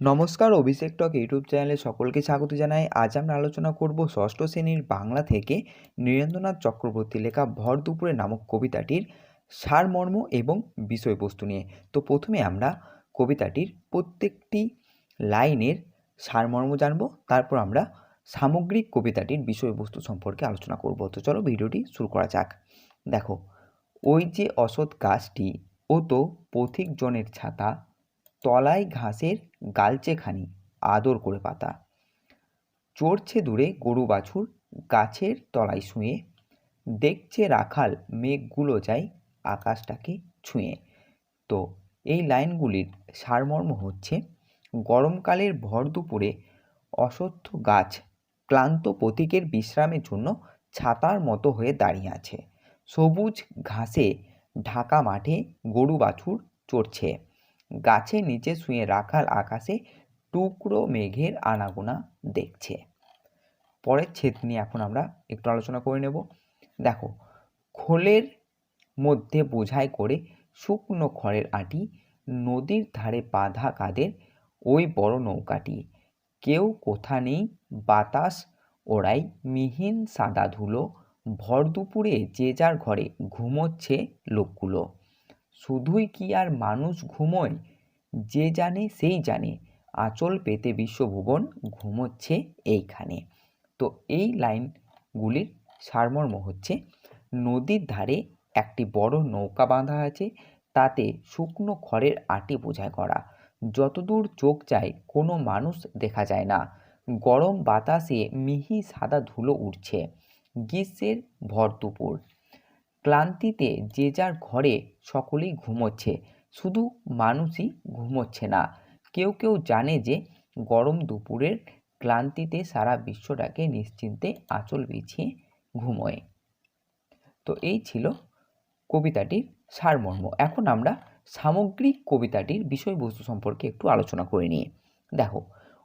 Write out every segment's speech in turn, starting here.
নমস্কার, অভিষেক টক ইউটিউব চ্যানেলে সকলকে স্বাগত জানাই। আজ আমরা আলোচনা করব ষষ্ঠ শ্রেণির বাংলা থেকে নীরেন্দ্রনাথ চক্রবর্তী লেখা ভর দুপুরে নামক কবিতাটির সারমর্ম এবং বিষয়বস্তু নিয়ে। তো প্রথমে আমরা কবিতাটির প্রত্যেকটি লাইনের সারমর্ম জানব, তারপর আমরা সামগ্রিক কবিতাটির বিষয়বস্তু সম্পর্কে আলোচনা করব। তো চলো ভিডিওটি শুরু করা যাক। দেখো, ওই যে অসৎ গাছটি ও তো পথিকজনের ছাতা তলায় ঘাসের গালচেখানি, আদর করে পাতা। চড়ছে দূরে গরু বাছুর গাছের তলায় শুয়ে। দেখছে রাখাল মেঘগুলো যায় আকাশটাকে ছুঁয়ে। তো এই লাইনগুলির সারমর্ম হচ্ছে, গরমকালের ভর দুপুরে অশ্বত্থ গাছ ক্লান্ত প্রতীকের বিশ্রামের জন্য ছাতার মতো হয়ে দাঁড়িয়ে আছে। সবুজ ঘাসে ঢাকা মাঠে গরু বাছুর চড়ছে। গাছের নিচে শুয়ে রাখাল আকাশে টুকরো মেঘের আনাগোনা দেখছে। পরের ছেদ নিয়ে এখন আমরা একটু আলোচনা করে নেব। দেখো, খোলের মধ্যে বোঝাই করে শুকনো খড়ের আটি নদীর ধারে বাঁধা কাদের ওই বড় নৌকাটি। কেউ কোথা নেই, বাতাস ওড়াই মিহিন সাদা ধুলো। ভর দুপুরে যে যার ঘরে ঘুমোচ্ছে লোকগুলো। শুধুই কি আর মানুষ ঘুমোয়? যে জানে, সেই জানে। আঁচল পেতে বিশ্বভুবন ঘুমোচ্ছে এইখানে। তো এই লাইনগুলির সারমর্ম হচ্ছে, নদীর ধারে একটি বড় নৌকা বাঁধা আছে, তাতে শুকনো খড়ের আটি বোঝাই করা যতদূর চোখ যায়, কোনো মানুষ দেখা যায় না। গরম বাতাসে মিহি সাদা ধুলো উঠছে গ্রীষ্মের ভর দুপুর। ক্লান্তিতে যে যার ঘরে সকলেই ঘুমোচ্ছে, শুধু মানুষই ঘুমোচ্ছে না। কেউ কেউ জানে যে গরম দুপুরের ক্লান্তিতে সারা বিশ্বটাকে নিশ্চিন্তে আঁচল বিছিয়ে ঘুমোয়। তো এই ছিল কবিতাটির সারমর্ম। এখন আমরা সামগ্রিক কবিতাটির বিষয়বস্তু সম্পর্কে একটু আলোচনা করে নিই। দেখো,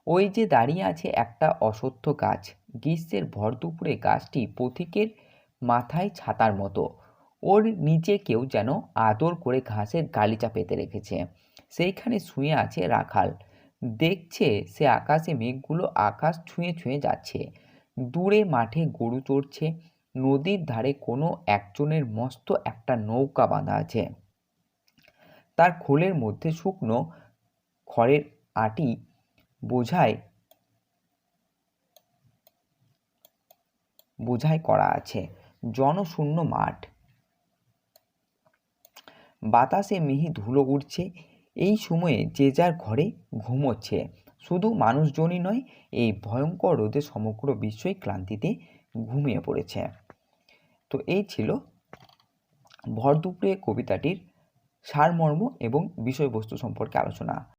ওই যে দাঁড়িয়ে আছে একটা অসত্য গাছ, গ্রীষ্মের ভর দুপুরে গাছটি পথিকের মাথায় ছাতার মতো। ওর নিচে কেউ যেন আদর করে ঘাসের গালিচা পেতে রেখেছে। সেইখানে শুয়ে আছে রাখাল। দেখছে সে আকাশে মেঘগুলো আকাশ ছুঁয়ে ছুঁয়ে যাচ্ছে। দূরে মাঠে গরু চড়ছে। নদীর ধারে কোনো একজনের মস্ত একটা নৌকা বাঁধা আছে। তার খোলের মধ্যে শুকনো খড়ের আটি বোঝায় বোঝাই করা আছে। জনশূন্য মাঠ। বাতাসে মিহি ধুলো উঠছে এই সময়ে যে যার ঘরে ঘুমোচ্ছে শুধু মানুষজনই নয়, এই ভয়ঙ্কর রোদে সমগ্র বিশ্বই ক্লান্তিতে ঘুমিয়ে পড়েছে। তো এই ছিল ভর দুপুরে কবিতাটির সারমর্ম এবং বিষয়বস্তু সম্পর্কে আলোচনা।